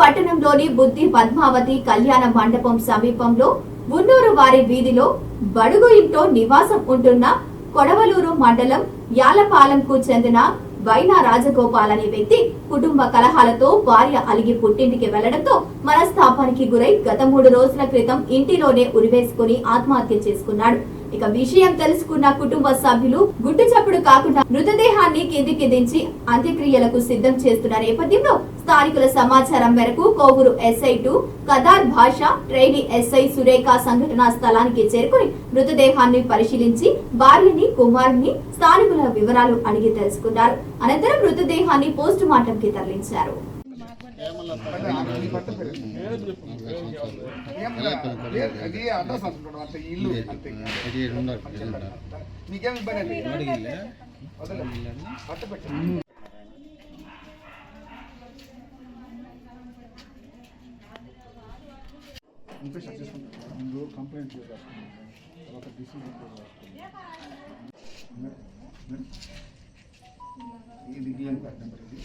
పట్టణంలోని బుద్ధి పద్మావతి కళ్యాణ మండపం సమీపంలో ఉన్నూరు వారి వీధిలో బడుగు ఇంట్లో నివాసం ఉంటున్న కొడవలూరు మండలం యాలపాలెంకు చెందిన వైనా రాజగోపాల్ అనే వ్యక్తి కుటుంబ కలహాలతో భార్య అలిగి పుట్టింటికి వెళ్ళడంతో మనస్తాపానికి గురై గత మూడు రోజుల క్రితం ఇంటిలోనే ఉరివేసుకుని ఆత్మహత్య చేసుకున్నాడు. ఇక విషయం తెలుసుకున్న కుటుంబ సభ్యులు గుట్టు చప్పుడు కాకుండా మృతదేహాన్ని కిందికి దించి అంత్యక్రియలకు సిద్ధం చేస్తున్న నేపథ్యంలో స్థానికుల సమాచారం మేరకు కోవూరు ఎస్ఐ టు కదార్ భాష ట్రైనీ ఎస్ఐ సురేఖ సంఘటనా స్థలానికి చేరుకుని మృతదేహాన్ని పరిశీలించి భార్యని కుమారుని స్థానికుల వివరాలు అడిగి తెలుసుకున్నారు. అనంతరం మృతదేహాన్ని పోస్టు మార్టం కి తరలించారు. అది అడ్రస్ ఇబ్బంది పెట్టు. ముందు కంప్లైంట్ తర్వాత డిసిజన్ ఇది నెంబర్ ఇది